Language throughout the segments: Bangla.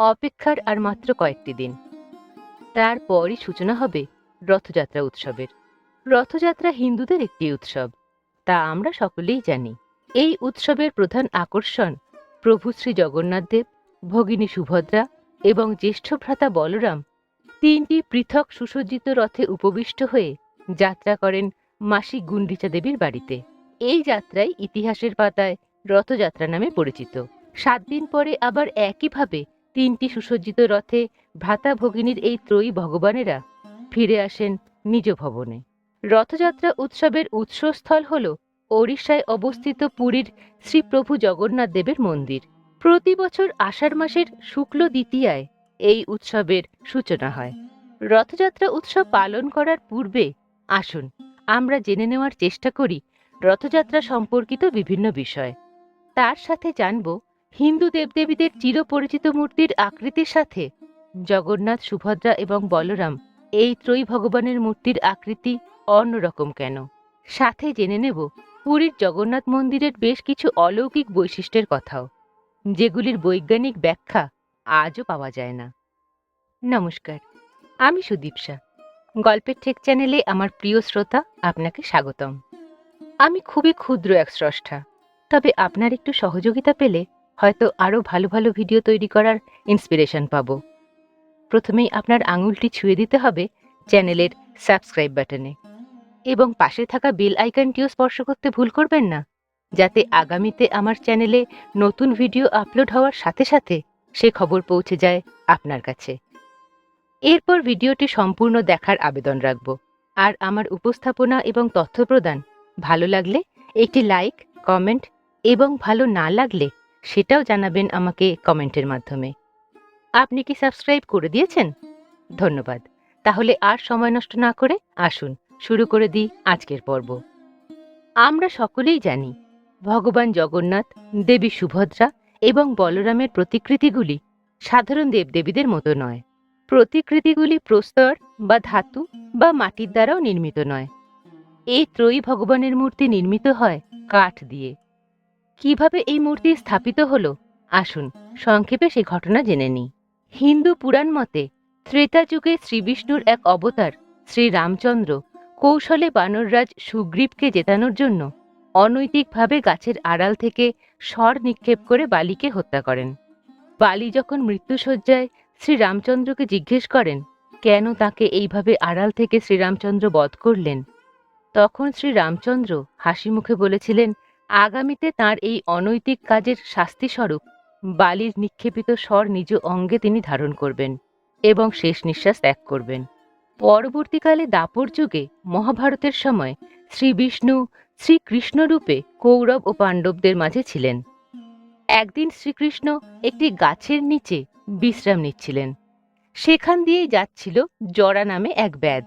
অপেক্ষার আর মাত্র কয়েকটি দিন। তারপরই সূচনা হবে রথযাত্রা উৎসবের। রথযাত্রা হিন্দুদের একটি উৎসব, তা আমরা সকলেই জানি। এই উৎসবের প্রধান আকর্ষণ প্রভু শ্রী জগন্নাথ দেব, ভগিনী সুভদ্রা এবং জ্যেষ্ঠ ভ্রাতা বলরাম, তিনটি পৃথক সুসজ্জিত রথে উপবিষ্ট হয়ে যাত্রা করেন মাসি গুন্ডিচা দেবীর বাড়িতে। এই যাত্রাই ইতিহাসের পাতায় রথযাত্রা নামে পরিচিত। সাত দিন পরে আবার একইভাবে তিনটি সুসজ্জিত রথে ভ্রাতা ভগিনীর এই ত্রয়ী ভগবানেরা ফিরে আসেন নিজ ভবনে। রথযাত্রা উৎসবের উৎসস্থল হল ওড়িশায় অবস্থিত পুরীর শ্রীপ্রভু জগন্নাথ দেবের মন্দির। প্রতি বছর আষাঢ় মাসের শুক্ল দ্বিতীয়ায় এই উৎসবের সূচনা হয়। রথযাত্রা উৎসব পালন করার পূর্বে আসুন আমরা জেনে নেওয়ার চেষ্টা করি রথযাত্রা সম্পর্কিত বিভিন্ন বিষয়। তার সাথে জানব হিন্দু দেবদেবীদের চিরপরিচিত মূর্তির আকৃতির সাথে জগন্নাথ, সুভদ্রা এবং বলরাম এই ত্রয়ী ভগবানের মূর্তির আকৃতি অন্যরকম কেন? সাথে জেনে নেব পুরীর জগন্নাথ মন্দিরের বেশ কিছু অলৌকিক বৈশিষ্ট্যের কথাও, যেগুলির বৈজ্ঞানিক ব্যাখ্যা আজও পাওয়া যায় না। নমস্কার, আমি সুদীপসা গল্পের ঠেক চ্যানেলে আমার প্রিয় শ্রোতা আপনাকে স্বাগতম। আমি খুবই ক্ষুদ্র এক স্রষ্টা, তবে আপনার একটু সহযোগিতা পেলে হয়তো আরও ভালো ভালো ভিডিও তৈরি করার ইন্সপিরেশন পাব। প্রথমেই আপনার আঙুলটি ছুঁয়ে দিতে হবে চ্যানেলের সাবস্ক্রাইব বাটনে এবং পাশে থাকা বেল আইকনটিও স্পর্শ করতে ভুল করবেন না, যাতে আগামীতে আমার চ্যানেলে নতুন ভিডিও আপলোড হওয়ার সাথে সাথে সে খবর পৌঁছে যায় আপনার কাছে। এরপর ভিডিওটি সম্পূর্ণ দেখার আবেদন রাখব। আর আমার উপস্থাপনা এবং তথ্য প্রদান ভালো লাগলে একটি লাইক কমেন্ট এবং ভালো না লাগলে সেটাও জানাবেন আমাকে কমেন্টের মাধ্যমে। আপনি কি সাবস্ক্রাইব করে দিয়েছেন? ধন্যবাদ। তাহলে আর সময় নষ্ট না করে আসুন, শুরু করে দিই আজকের পর্ব। আমরা সকলেই জানি, ভগবান জগন্নাথ, দেবী সুভদ্রা এবং বলরামের প্রতিকৃতিগুলি সাধারণ দেবদেবীদের মতো নয়। প্রতিকৃতিগুলি প্রস্তর বা ধাতু বা মাটির দ্বারাও নির্মিত নয়। এই ত্রয়ী ভগবানের মূর্তি নির্মিত হয় কাঠ দিয়ে। কীভাবে এই মূর্তি স্থাপিত হলো? আসুন, সংক্ষেপে সে ঘটনা জেনে নিই। হিন্দু পুরাণ মতে, ত্রেতা যুগে শ্রীবিষ্ণুর এক অবতার, শ্রী রামচন্দ্র, কৌশলে বানররাজ সুগ্রীবকে জেতানোর জন্য অনৈতিকভাবে গাছের আড়াল থেকে স্বর নিক্ষেপ করে বালিকে হত্যা করেন। বালি যখন মৃত্যুসজ্জায় শ্রীরামচন্দ্রকে জিজ্ঞেস করেন, কেন তাকে এইভাবে আড়াল থেকে শ্রীরামচন্দ্র বধ করলেন? তখন শ্রীরামচন্দ্র হাসি মুখে বলেছিলেন আগামীতে তার এই অনৈতিক কাজের শাস্তিস্বরূপ বালির নিক্ষেপিত স্বর নিজ অঙ্গে তিনি ধারণ করবেন এবং শেষ নিঃশ্বাস ত্যাগ করবেন। পরবর্তীকালে দাপর যুগে মহাভারতের সময় শ্রী বিষ্ণু শ্রীকৃষ্ণ রূপে কৌরব ও পাণ্ডবদের মাঝে ছিলেন। একদিন শ্রীকৃষ্ণ একটি গাছের নিচে বিশ্রাম নিচ্ছিলেন। সেখান দিয়েই যাচ্ছিল জরা নামে এক ব্যাধ।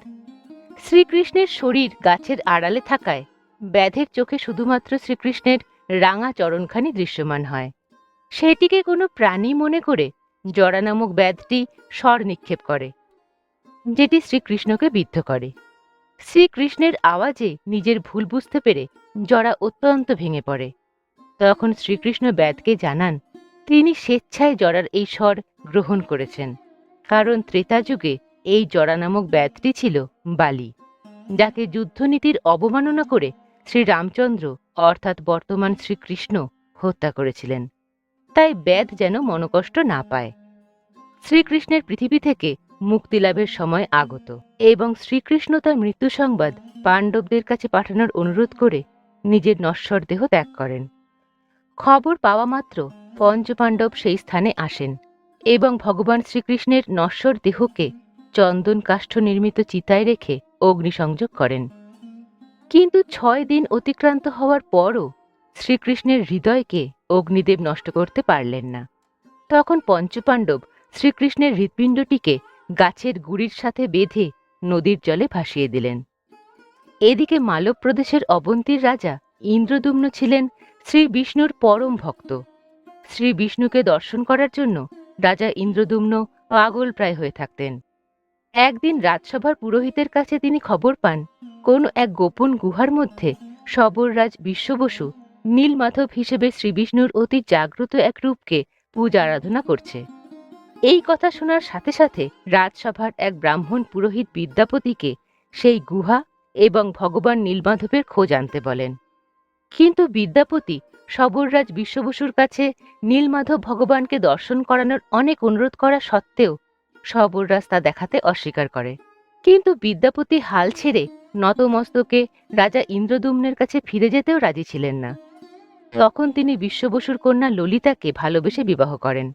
শ্রীকৃষ্ণের শরীর গাছের আড়ালে থাকায় ব্যাধের চোখে শুধুমাত্র শ্রীকৃষ্ণের রাঙা চরণখানি দৃশ্যমান হয়। সেটিকে কোনো প্রাণী মনে করে জরা নামক ব্যাধটি স্বর নিক্ষেপ করে, যেটি শ্রীকৃষ্ণকে বিদ্ধ করে। শ্রীকৃষ্ণের আওয়াজে নিজের ভুল বুঝতে পেরে জরা অত্যন্ত ভেঙে পড়ে। তখন শ্রীকৃষ্ণ ব্যাধকে জানান, তিনি স্বেচ্ছায় জরার এই স্বর গ্রহণ করেছেন, কারণ ত্রেতা যুগে এই জরা নামক ব্যাধটি ছিল বালি, যাকে যুদ্ধনীতির অবমাননা করে শ্রী রামচন্দ্র অর্থাৎ বর্তমান শ্রীকৃষ্ণ, হত্যা করেছিলেন। তাই ব্যাধ যেন মনকষ্ট না পায়। শ্রীকৃষ্ণের পৃথিবী থেকে মুক্তিলাভের সময় আগত এবং শ্রীকৃষ্ণ তার মৃত্যু সংবাদ পাণ্ডবদের কাছে পাঠানোর অনুরোধ করে নিজের নশ্বর দেহ ত্যাগ করেন। খবর পাওয়া মাত্র পঞ্চপাণ্ডব সেই স্থানে আসেন এবং ভগবান শ্রীকৃষ্ণের নশ্বর দেহকে চন্দন কাষ্ঠ নির্মিত চিতায় রেখে অগ্নিসংযোগ করেন। কিন্তু ছয় দিন অতিক্রান্ত হওয়ার পরও শ্রীকৃষ্ণের হৃদয়কে অগ্নিদেব নষ্ট করতে পারলেন না। তখন পঞ্চপাণ্ডব শ্রীকৃষ্ণের হৃৎপিণ্ডটিকে গাছের গুড়ির সাথে বেঁধে নদীর জলে ভাসিয়ে দিলেন। এদিকে মালব প্রদেশের অবন্তীর রাজা ইন্দ্রদুম্ন ছিলেন শ্রী বিষ্ণুর পরম ভক্ত। শ্রী বিষ্ণুকে দর্শন করার জন্য রাজা ইন্দ্রদুম্ন পাগল প্রায় হয়ে থাকতেন। একদিন রাজসভার পুরোহিতের কাছে তিনি খবর পান কোনো এক গোপন গুহার মধ্যে সবররাজ বিশ্ববসু নীলমাধব হিসেবে শ্রীবিষ্ণুর অতি জাগ্রত এক রূপকে পূজা আরাধনা করছে। এই কথা শোনার সাথে সাথে রাজসভার এক ব্রাহ্মণ পুরোহিত বিদ্যাপতিকে সেই গুহা এবং ভগবান নীলমাধবের খোঁজ আনতে বলেন। কিন্তু বিদ্যাপতি সবররাজ বিশ্ববসুর কাছে নীলমাধব ভগবানকে দর্শন করানোর অনেক অনুরোধ করা সত্ত্বেও সবররাজ তা দেখাতে অস্বীকার করে। কিন্তু বিদ্যাপতি হাল ছেড়ে নতমস্তকে রাজা ইন্দ্রদুম্নের কাছে ফিরে যেতেও রাজি ছিলেন না। তখন তিনি বিশ্ববসুর কন্যা ললিতাকে ভালোবেসে বিবাহ করেন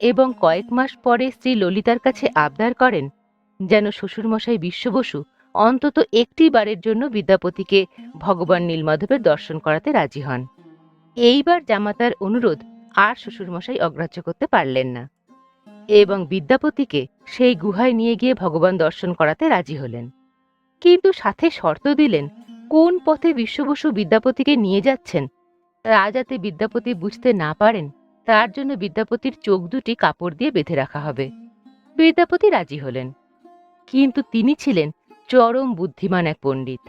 এবং কয়েক মাস পরে স্ত্রী ললিতার কাছে আবদার করেন যেন শ্বশুরমশাই বিশ্ববসু অন্তত একটি বারের জন্য বিদ্যাপতিকে ভগবান নীলমাধবের দর্শন করাতে রাজি হন। এইবার জামাতার অনুরোধ আর শ্বশুরমশাই অগ্রাহ্য করতে পারলেন না এবং বিদ্যাপতিকে সেই গুহায় নিয়ে গিয়ে ভগবান দর্শন করাতে রাজি হলেন। কিন্তু সাথে শর্ত দিলেন, কোন পথে বিশ্ববসু বিদ্যাপতিকে নিয়ে যাচ্ছেন? তা যাতে বিদ্যাপতি বুঝতে না পারেন, তার জন্য বিদ্যাপতির চোখ দুটি কাপড় দিয়ে বেঁধে রাখা হবে। বিদ্যাপতি রাজি হলেন। কিন্তু তিনি ছিলেন চরম বুদ্ধিমান এক পণ্ডিত।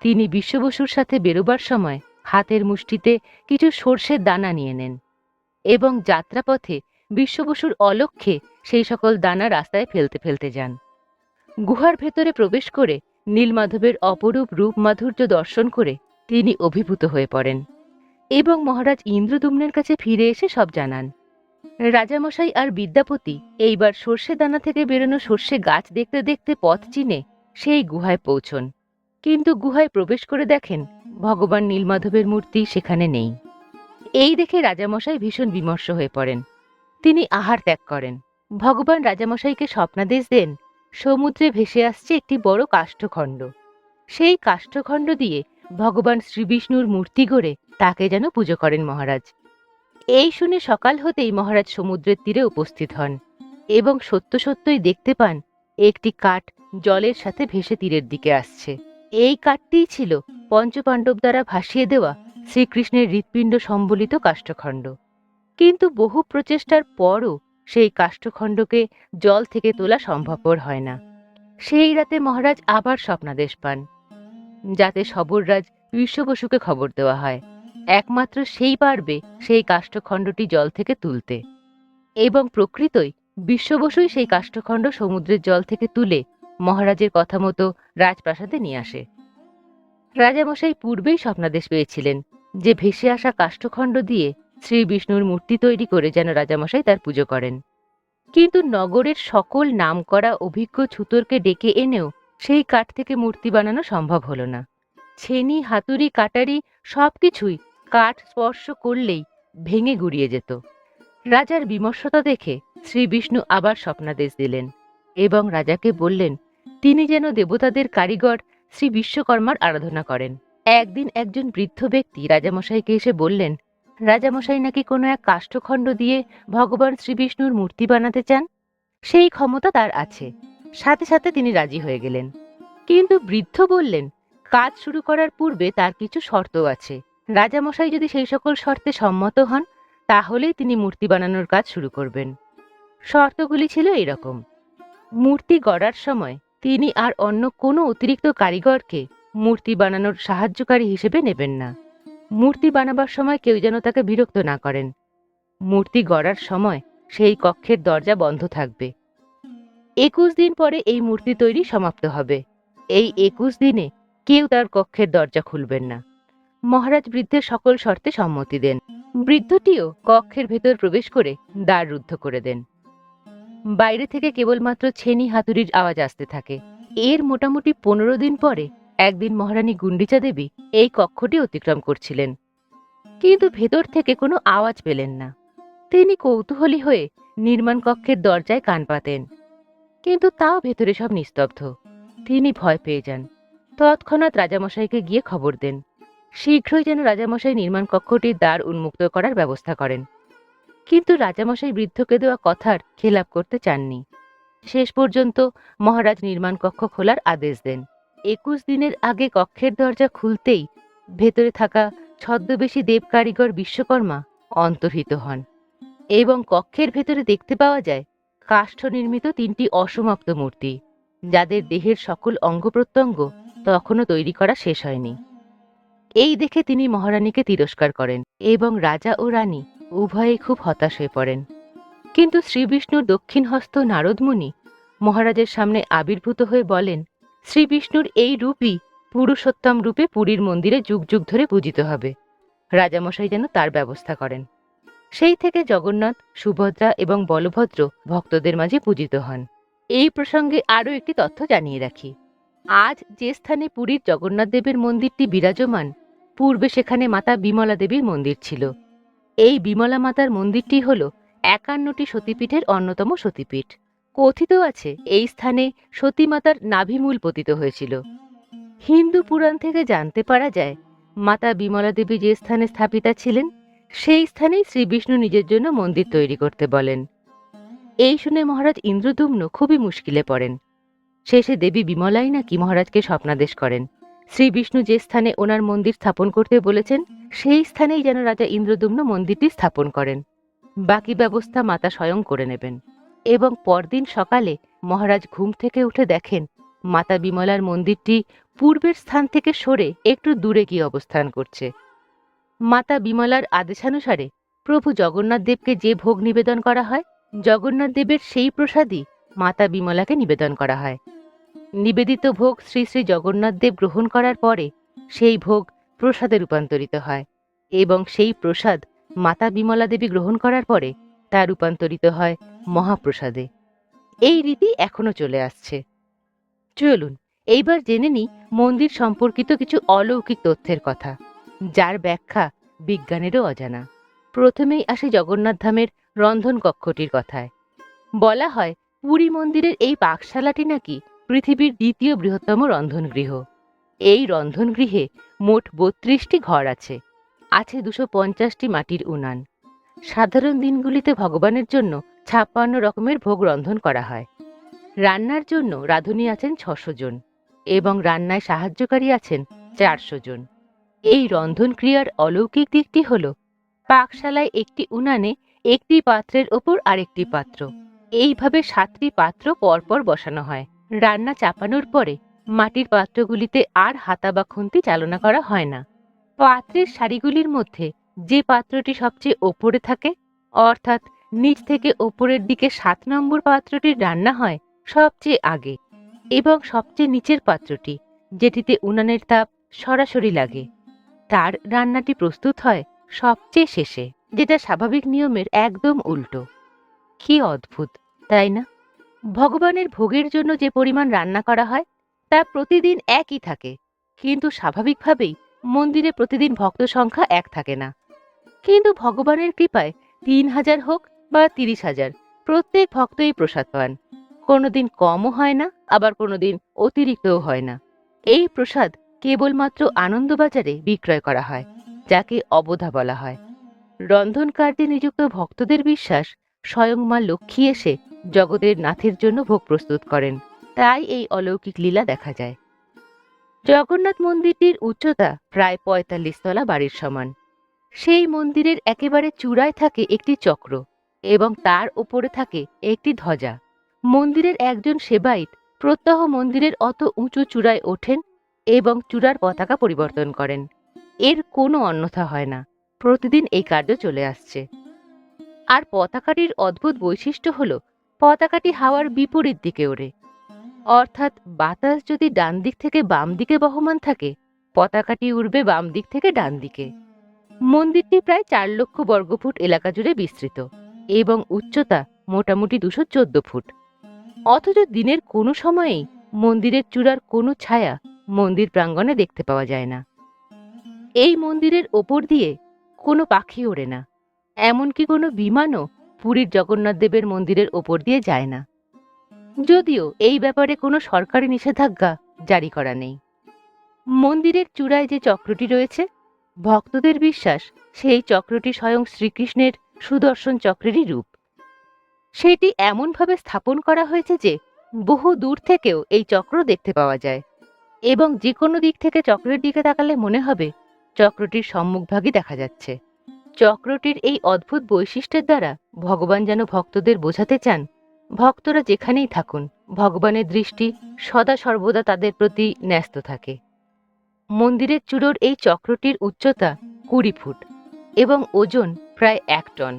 তিনি বিশ্ববসুর সাথে বেরোবার সময় হাতের মুষ্টিতে কিছু সর্ষের দানা নিয়ে নেন এবং যাত্রাপথে বিশ্ববসুর অলক্ষ্যে সেই সকল দানা রাস্তায় ফেলতে ফেলতে যান। গুহার ভেতরে প্রবেশ করে নীলমাধবের অপরূপ রূপ মাধুর্য দর্শন করে তিনি অভিভূত হয়ে পড়েন এবং মহারাজ ইন্দ্রদুম্নের কাছে ফিরে এসে সব জানান। রাজামশাই আর বিদ্যাপতি এইবার সর্ষে দানা থেকে বেরোনো সর্ষে গাছ দেখতে দেখতে পথ চিনে সেই গুহায় পৌঁছন। কিন্তু গুহায় প্রবেশ করে দেখেন ভগবান নীলমাধবের মূর্তি সেখানে নেই। এই দেখে রাজামশাই ভীষণ বিমর্ষ হয়ে পড়েন। তিনি আহার ত্যাগ করেন। ভগবান রাজামশাইকে স্বপ্নাদেশ দেন সমুদ্রে ভেসে আসছে একটি বড় কাষ্ঠখণ্ড। সেই কাষ্ঠখণ্ড দিয়ে ভগবান শ্রীবিষ্ণুর মূর্তি গড়ে তাকে যেন পুজো করেন মহারাজ। এই শুনে সকাল হতেই মহারাজ সমুদ্রের তীরে উপস্থিত হন এবং সত্য সত্যই দেখতে পান একটি কাঠ জলের সাথে ভেসে তীরের দিকে আসছে। এই কাঠটিই ছিল পঞ্চপাণ্ডব দ্বারা ভাসিয়ে দেওয়া শ্রীকৃষ্ণের হৃৎপিণ্ড সম্বলিত কাষ্ঠখণ্ড। কিন্তু বহু প্রচেষ্টার পরও সেই কাষ্ঠখণ্ডকে জল থেকে তোলা সম্ভবপর হয় না। সেই রাতে মহারাজ আবার স্বপ্নাদেশ পান, যাতে সবররাজ বিশ্ববসুকে খবর দেওয়া হয়। একমাত্র সেই পারবে সেই কাষ্ঠখণ্ডটি জল থেকে তুলতে। এবং প্রকৃতই বিশ্ববসুই সেই কাষ্ঠখণ্ড সমুদ্রের জল থেকে তুলে মহারাজের কথা মতো রাজপ্রাসাদে নিয়ে আসে। রাজামশাই পূর্বেই স্বপ্নাদেশ পেয়েছিলেন যে ভেসে আসা কাষ্ঠখণ্ড দিয়ে শ্রী বিষ্ণুর মূর্তি তৈরি করে যেন রাজামশাই তার পুজো করেন। কিন্তু নগরের সকল নামকরা অভিজ্ঞ ছুতরকে ডেকে এনেও সেই কাঠ থেকে মূর্তি বানানো সম্ভব হলো না। ছেনি, হাতুড়ি, কাটারি সবকিছুই কাঠ স্পর্শ করলেই ভেঙে গুড়িয়ে যেত। রাজার বিমর্ষতা দেখে শ্রী বিষ্ণু আবার স্বপ্নাদেশ দিলেন এবং রাজাকে বললেন, তিনি যেন দেবতাদের কারিগর শ্রী বিশ্বকর্মার আরাধনা করেন। একদিন একজন বৃদ্ধ ব্যক্তি রাজামশাইকে এসে বললেন রাজামশাই নাকি কোনো এক কাষ্ঠখণ্ড দিয়ে ভগবান শ্রীবিষ্ণুর মূর্তি বানাতে চান? সেই ক্ষমতা তার আছে। সাথে সাথে তিনি রাজি হয়ে গেলেন। কিন্তু বৃদ্ধ বললেন, কাজ শুরু করার পূর্বে তার কিছু শর্ত আছে। রাজামশাই যদি সেই সকল শর্তে সম্মত হন তাহলেই তিনি মূর্তি বানানোর কাজ শুরু করবেন। শর্তগুলি ছিল এরকম মূর্তি গড়ার সময় তিনি আর অন্য কোনো অতিরিক্ত কারিগরকে মূর্তি বানানোর সাহায্যকারী হিসেবে নেবেন না। মূর্তি বানাবার সময় কেউ যেন তাকে বিরক্ত না করেন। মূর্তি গড়ার সময় সেই কক্ষের দরজা বন্ধ থাকবে। একুশ দিন পরে এই মূর্তি তৈরি সমাপ্ত হবে। এই একুশ দিনে কেউ তার কক্ষের দরজা খুলবেন না। মহারাজ বৃদ্ধের সকল শর্তে সম্মতি দেন। বৃদ্ধটিও কক্ষের ভেতর প্রবেশ করে দ্বার রুদ্ধ করে দেন। বাইরে থেকে কেবলমাত্র ছেনি হাতুড়ির আওয়াজ আসতে থাকে। এর মোটামুটি পনেরো দিন পরে একদিন মহারানী গুন্ডিচা দেবী এই কক্ষটি অতিক্রম করছিলেন। কিন্তু ভেতর থেকে কোনো আওয়াজ পেলেন না। তিনি কৌতূহলী হয়ে নির্মাণ কক্ষের দরজায় কান পাতেন। কিন্তু তাও ভেতরে সব নিস্তব্ধ। তিনি ভয় পেয়ে যান। তৎক্ষণাৎ রাজামশাইকে গিয়ে খবর দেন। শীঘ্রই যেন রাজামশাই নির্মাণ কক্ষটির দ্বার উন্মুক্ত করার ব্যবস্থা করেন। কিন্তু রাজামশাই বৃদ্ধকে দেওয়া কথার খেলাপ করতে চাননি। শেষ পর্যন্ত মহারাজ নির্মাণ কক্ষ খোলার আদেশ দেন। একুশ দিনের আগে কক্ষের দরজা খুলতেই ভেতরে থাকা ছদ্মবেশী দেব কারিগর বিশ্বকর্মা অন্তর্হিত হন এবং কক্ষের ভেতরে দেখতে পাওয়া যায় কাষ্ঠ নির্মিত তিনটি অসমাপ্ত মূর্তি, যাদের দেহের সকল অঙ্গ প্রত্যঙ্গ তখনও তৈরি করা শেষ হয়নি। এই দেখে তিনি মহারানীকে তিরস্কার করেন এবং রাজা ও রানী উভয়ে খুব হতাশ হয়ে পড়েন। কিন্তু শ্রীবিষ্ণুর দক্ষিণ হস্ত নারদমুনি মহারাজের সামনে আবির্ভূত হয়ে বলেন শ্রীবিষ্ণুর এই রূপই পুরুষোত্তম রূপে পুরীর মন্দিরে যুগ যুগ ধরে পূজিত হবে। রাজামশাই যেন তার ব্যবস্থা করেন। সেই থেকে জগন্নাথ, সুভদ্রা এবং বলভদ্র ভক্তদের মাঝে পূজিত হন। এই প্রসঙ্গে আরও একটি তথ্য জানিয়ে রাখি। আজ যে স্থানে পুরীর জগন্নাথ দেবের মন্দিরটি বিরাজমান, পূর্বে সেখানে মাতা বিমলা দেবীর মন্দির ছিল। এই বিমলা মাতার মন্দিরটি হল একান্নটি সতীপীঠের অন্যতম সতীপীঠ। কথিত আছে, এই স্থানে সতীমাতার নাভিমূল পতিত হয়েছিল। হিন্দু পুরাণ থেকে জানতে পারা যায়, মাতা বিমলা দেবী যে স্থানে স্থাপিতা ছিলেন, সেই স্থানেই শ্রীবিষ্ণু নিজের জন্য মন্দির তৈরি করতে বলেন। এই শুনে মহারাজ ইন্দ্রদুম্ন খুবই মুশকিলে পড়েন। শেষে দেবী বিমলাই নাকি মহারাজকে স্বপ্নাদেশ করেন। শ্রীবিষ্ণু যে স্থানে ওনার মন্দির স্থাপন করতে বলেছেন, সেই স্থানেই যেন রাজা ইন্দ্রদুম্ন মন্দিরটি স্থাপন করেন। বাকি ব্যবস্থা মাতা স্বয়ং করে নেবেন। এবং পরদিন সকালে মহারাজ ঘুম থেকে উঠে দেখেন, মাতা বিমলার মন্দিরটি পূর্বের স্থান থেকে সরে একটু দূরে গিয়ে অবস্থান করছে। মাতা বিমলার আদেশানুসারে প্রভু জগন্নাথ দেবকে যে ভোগ নিবেদন করা হয়, জগন্নাথ দেবের সেই প্রসাদই মাতা বিমলাকে নিবেদন করা হয়। নিবেদিত ভোগ শ্রী শ্রী জগন্নাথ দেব গ্রহণ করার পরে সেই ভোগ প্রসাদে রূপান্তরিত হয় এবং সেই প্রসাদ মাতা বিমলা দেবী গ্রহণ করার পরে তা রূপান্তরিত হয় মহাপ্রসাদে। এই রীতি এখনও চলে আসছে। চলুন, এইবার জেনে নিই মন্দির সম্পর্কিত কিছু অলৌকিক তথ্যের কথা, যার ব্যাখ্যা বিজ্ঞানেরও অজানা। প্রথমেই আসে জগন্নাথ ধামের রন্ধন কক্ষটির কথায়। বলা হয়, পুরী মন্দিরের এই পাকশালাটি নাকি পৃথিবীর দ্বিতীয় বৃহত্তম রন্ধনগৃহ। এই রন্ধনগৃহে মোট বত্রিশটি ঘর আছে আছে দুশো পঞ্চাশটি মাটির উনান। সাধারণ দিনগুলিতে ভগবানের জন্য ছাপ্পান্ন রকমের ভোগ রন্ধন করা হয়। রান্নার জন্য রাঁধুনি আছেন ছশো জন এবং রান্নায় সাহায্যকারী আছেন চারশো জন। এই রন্ধন ক্রিয়ার অলৌকিক দিকটি হল, পাকশালায় একটি উনানে একটি পাত্রের ওপর আরেকটি পাত্র। এইভাবে সাতটি পাত্র পরপর বসানো হয়। রান্না চাপানোর পরে মাটির পাত্রগুলিতে আর হাতা বা খুন্তি চালনা করা হয় না। পাত্রের সারিগুলির মধ্যে যে পাত্রটি সবচেয়ে ওপরে থাকে, অর্থাৎ নিচ থেকে ওপরের দিকে সাত নম্বর পাত্রটির রান্না হয় সবচেয়ে আগে এবং সবচেয়ে নিচের পাত্রটি, যেটিতে উনানের তাপ সরাসরি লাগে। তার রান্নাটি প্রস্তুত হয় সবচেয়ে শেষে, যেটা স্বাভাবিক নিয়মের একদম উল্টো। কি অদ্ভুত, তাই না? ভগবানের ভোগের জন্য যে পরিমাণ রান্না করা হয়, তা প্রতিদিন একই থাকে, কিন্তু স্বাভাবিকভাবেই মন্দিরে প্রতিদিন ভক্ত সংখ্যা এক থাকে না। কিন্তু ভগবানের কৃপায় তিন হাজার হোক বা তিরিশ হাজার, প্রত্যেক ভক্তই প্রসাদ পান কোনোদিন কমও হয় না, আবার কোনোদিন অতিরিক্তও হয় না। এই প্রসাদ কেবলমাত্র আনন্দবাজারে বিক্রয় করা হয়, যাকে অবধা বলা হয়। রন্ধন কার্যে নিযুক্ত ভক্তদের বিশ্বাস, স্বয়ং মা লক্ষ্মী এসে জগতের নাথের জন্য ভোগ প্রস্তুত করেন। তাই এই অলৌকিক লীলা দেখা যায়। জগন্নাথ মন্দিরটির উচ্চতা প্রায় পঁয়তাল্লিশ তলা বাড়ির সমান। সেই মন্দিরের একেবারে চূড়ায় থাকে একটি চক্র এবং তার উপরে থাকে একটি ধ্বজা। মন্দিরের একজন সেবাইত প্রত্যহ মন্দিরের অত উঁচু চূড়ায় ওঠেন এবং চূড়ার পতাকা পরিবর্তন করেন। এর কোনো অন্যথা হয় না। প্রতিদিন এই কার্য চলে আসছে। আর পতাকাটির অদ্ভুত বৈশিষ্ট্য হল, পতাকাটি হাওয়ার বিপরীত দিকে ওড়ে। অর্থাৎ বাতাস যদি ডান দিক থেকে বাম দিকে বহমান থাকে, পতাকাটি উড়বে বাম দিক থেকে ডান দিকে। মন্দিরটি প্রায় চার লক্ষ বর্গফুট এলাকা জুড়ে বিস্তৃত এবং উচ্চতা মোটামুটি দুশো চোদ্দ ফুট। অথচ দিনের কোনো সময়েই মন্দিরের চূড়ার কোনো ছায়া মন্দির প্রাঙ্গণে দেখতে পাওয়া যায় না। এই মন্দিরের ওপর দিয়ে কোনো পাখি ওড়ে না, এমনকি কোনো বিমানও পুরীর জগন্নাথ দেবের মন্দিরের ওপর দিয়ে যায় না। যদিও এই ব্যাপারে কোনো সরকারি নিষেধাজ্ঞা জারি করা নেই। মন্দিরের চূড়ায় যে চক্রটি রয়েছে ভক্তদের বিশ্বাস সেই চক্রটি স্বয়ং শ্রীকৃষ্ণের সুদর্শন চক্রেরই রূপ। সেটি এমনভাবে স্থাপন করা হয়েছে যে বহু দূর থেকেও এই চক্র দেখতে পাওয়া যায় এবং যে কোনো দিক থেকে চক্রের দিকে তাকালে মনে হবে চক্রটির সম্মুখভাগই দেখা যাচ্ছে। চক্রটির এই অদ্ভুত বৈশিষ্ট্যের দ্বারা ভগবান যেন ভক্তদের বোঝাতে চান, ভক্তরা যেখানেই থাকুন, ভগবানের দৃষ্টি সদা সর্বদা তাদের প্রতি ন্যস্ত থাকে। মন্দিরের চূড়োর এই চক্রটির উচ্চতা কুড়ি ফুট এবং ওজন প্রায় এক টন।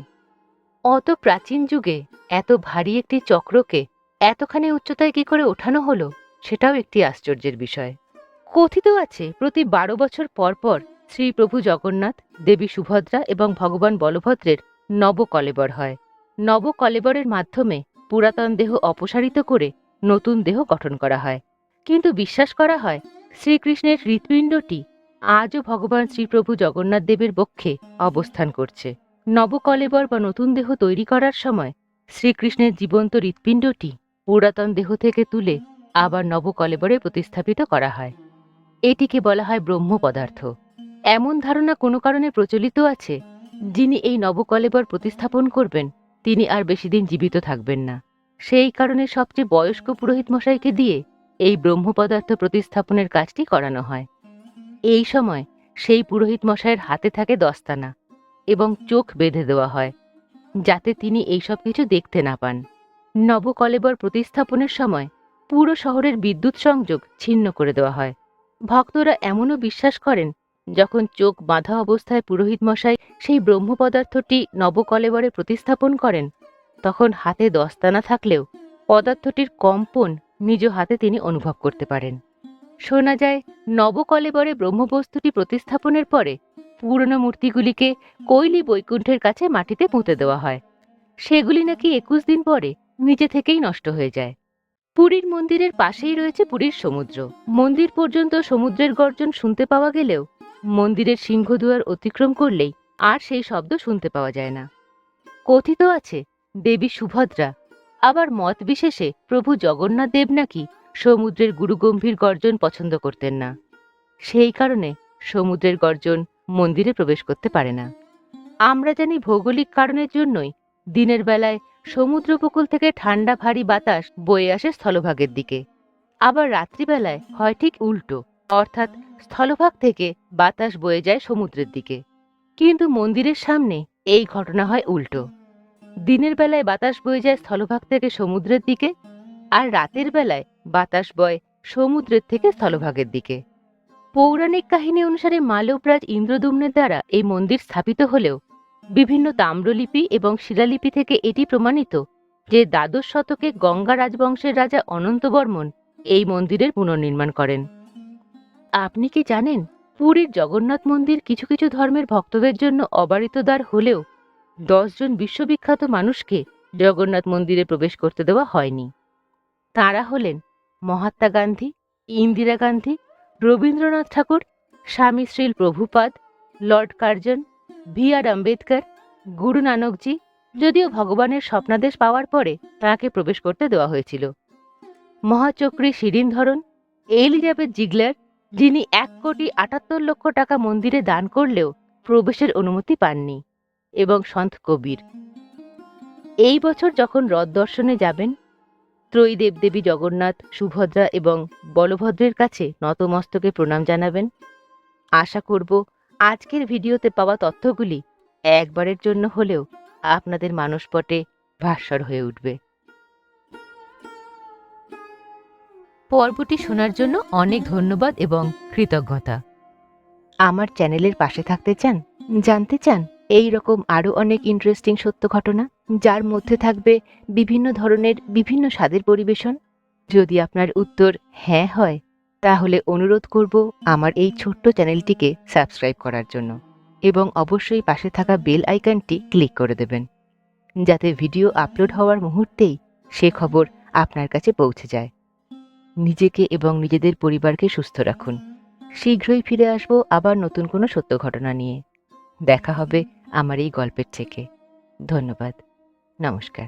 অত প্রাচীন যুগে এত ভারী একটি চক্রকে এতখানি উচ্চতায় কি করে ওঠানো হলো সেটাও একটি আশ্চর্যের বিষয়। কথিত আছে, প্রতি বারো বছর পর পর শ্রী প্রভু জগন্নাথ, দেবী সুভদ্রা এবং ভগবান বলভদ্রের নবকলেবর হয়। নবকলেবরের মাধ্যমে পুরাতন দেহ অপসারিত করে নতুন দেহ গঠন করা হয়। কিন্তু বিশ্বাস করা হয় শ্রীকৃষ্ণের হৃৎপিণ্ডটি আজও ভগবান শ্রীপ্রভু জগন্নাথ দেবের বক্ষে অবস্থান করছে। নবকলেবর বা নতুন দেহ তৈরি করার সময় শ্রীকৃষ্ণের জীবন্ত হৃৎপিণ্ডটি পুরাতন দেহ থেকে তুলে আবার নবকলেবরে প্রতিস্থাপিত করা হয়। এটিকে বলা হয় ব্রহ্ম পদার্থ এমন ধারণা কোনো কারণে প্রচলিত আছে? যিনি এই নবকলেবর প্রতিস্থাপন করবেন, তিনি আর বেশি দিন জীবিত থাকবেন না। সেই কারণে সবচেয়ে বয়স্ক পুরোহিত মশাইকে দিয়ে এই ব্রহ্ম পদার্থ প্রতিস্থাপনের কাজটি করানো হয়। এই সময় সেই পুরোহিত মশাইয়ের হাতে থাকে দস্তানা এবং চোখ বেঁধে দেওয়া হয়, যাতে তিনি এইসব কিছু দেখতে না পান। নবকলেবর প্রতিস্থাপনের সময় পুরো শহরের বিদ্যুৎ সংযোগ ছিন্ন করে দেওয়া হয়। ভক্তরা এমনও বিশ্বাস করেন, যখন চোখ বাঁধা অবস্থায় পুরোহিত মশাই সেই ব্রহ্ম পদার্থটি নবকলেবরে প্রতিস্থাপন করেন, তখন হাতে দস্তানা থাকলেও পদার্থটির কম্পন নিজ হাতে তিনি অনুভব করতে পারেন। শোনা যায়, নবকলেবরে ব্রহ্মবস্তুটি প্রতিস্থাপনের পরে পুরনো মূর্তিগুলিকে কৈলি বৈকুণ্ঠের কাছে মাটিতে পুঁতে দেওয়া হয়। সেগুলি নাকি একুশ দিন পরে নিজে থেকেই নষ্ট হয়ে যায়। পুরীর মন্দিরের পাশেই রয়েছে পুরীর সমুদ্র। মন্দির পর্যন্ত সমুদ্রের গর্জন শুনতে পাওয়া গেলেও মন্দিরের সিংহদুয়ার অতিক্রম করলেই আর সেই শব্দ শুনতে পাওয়া যায় না। কথিত আছে, দেবী সুভদ্রা আবার মত বিশেষে প্রভু জগন্নাথ দেব নাকি সমুদ্রের গুরুগম্ভীর গর্জন পছন্দ করতেন না। সেই কারণে সমুদ্রের গর্জন মন্দিরে প্রবেশ করতে পারে না। আমরা জানি ভৌগোলিক কারণের জন্যই দিনের বেলায় সমুদ্র উপকূল থেকে ঠান্ডা ভারী বাতাস বয়ে আসে স্থলভাগের দিকে। আবার রাত্রিবেলায় হয় ঠিক উল্টো, অর্থাৎ স্থলভাগ থেকে বাতাস বয়ে যায় সমুদ্রের দিকে। কিন্তু মন্দিরের সামনে এই ঘটনা হয় উল্টো। দিনের বেলায় বাতাস বয়ে যায় স্থলভাগ থেকে সমুদ্রের দিকে, আর রাতের বেলায় বাতাস বয় সমুদ্রের থেকে স্থলভাগের দিকে। পৌরাণিক কাহিনী অনুসারে মালবরাজ ইন্দ্রদুম্নের দ্বারা এই মন্দির স্থাপিত হলেও বিভিন্ন তাম্রলিপি এবং শিলালিপি থেকে এটি প্রমাণিত যে দ্বাদশ শতকে গঙ্গা রাজবংশের রাজা অনন্তবর্মন এই মন্দিরের পুনর্নির্মাণ করেন। আপনি কি জানেন পুরীর জগন্নাথ মন্দির কিছু কিছু ধর্মের ভক্তদের জন্য অবারিত দ্বার হলেও দশজন বিশ্ববিখ্যাত মানুষকে জগন্নাথ মন্দিরে প্রবেশ করতে দেওয়া হয়নি। তাঁরা হলেন Mahatma Gandhi, Indira Gandhi, Rabindranath Thakur, Swami Srila Prabhupada, lord Curzon, V R Ambedkar, Guru Nanakji, যদিও ভগবানের স্বপ্নাদেশ পাওয়ার পরে তাঁকে প্রবেশ করতে দেওয়া হয়েছিল। মহাচক্রী শিরিন ধরন, এলিজাবেথ জিগলার, যিনি এক কোটি আটাত্তর লক্ষ টাকা মন্দিরে দান করলেও প্রবেশের অনুমতি পাননি। এবং সন্ত কবির। এই বছর যখন রথ দর্শনে যাবেন ত্রয়ী দেবদেবী জগন্নাথ, সুভদ্রা এবং বলভদ্রের কাছে নতমস্তকে প্রণাম জানাবেন। আশা করব আজকের ভিডিওতে পাওয়া তথ্যগুলি একবারের জন্য হলেও আপনাদের মানসপটে ভাস্বর হয়ে উঠবে। পর্বটি শোনার জন্য অনেক ধন্যবাদ এবং কৃতজ্ঞতা। আমার চ্যানেলের পাশে থাকতে চান, জানতে চান এই রকম আরও অনেক ইন্টারেস্টিং সত্য ঘটনা, যার মধ্যে থাকবে বিভিন্ন ধরনের বিভিন্ন স্বাদের পরিবেশন। যদি আপনার উত্তর হ্যাঁ হয়, তাহলে অনুরোধ করব আমার এই ছোট্ট চ্যানেলটিকে সাবস্ক্রাইব করার জন্য। এবং অবশ্যই পাশে থাকা বেল আইকনটি ক্লিক করে দেবেন, যাতে ভিডিও আপলোড হওয়ার মুহূর্তেই সে খবর আপনার কাছে পৌঁছে যায়। নিজেকে এবং নিজেদের পরিবারকে সুস্থ রাখুন। শীঘ্রই ফিরে আসব আবার নতুন কোনো সত্য ঘটনা নিয়ে। দেখা হবে আমার এই গল্পের থেকে। ধন্যবাদ। নমস্কার।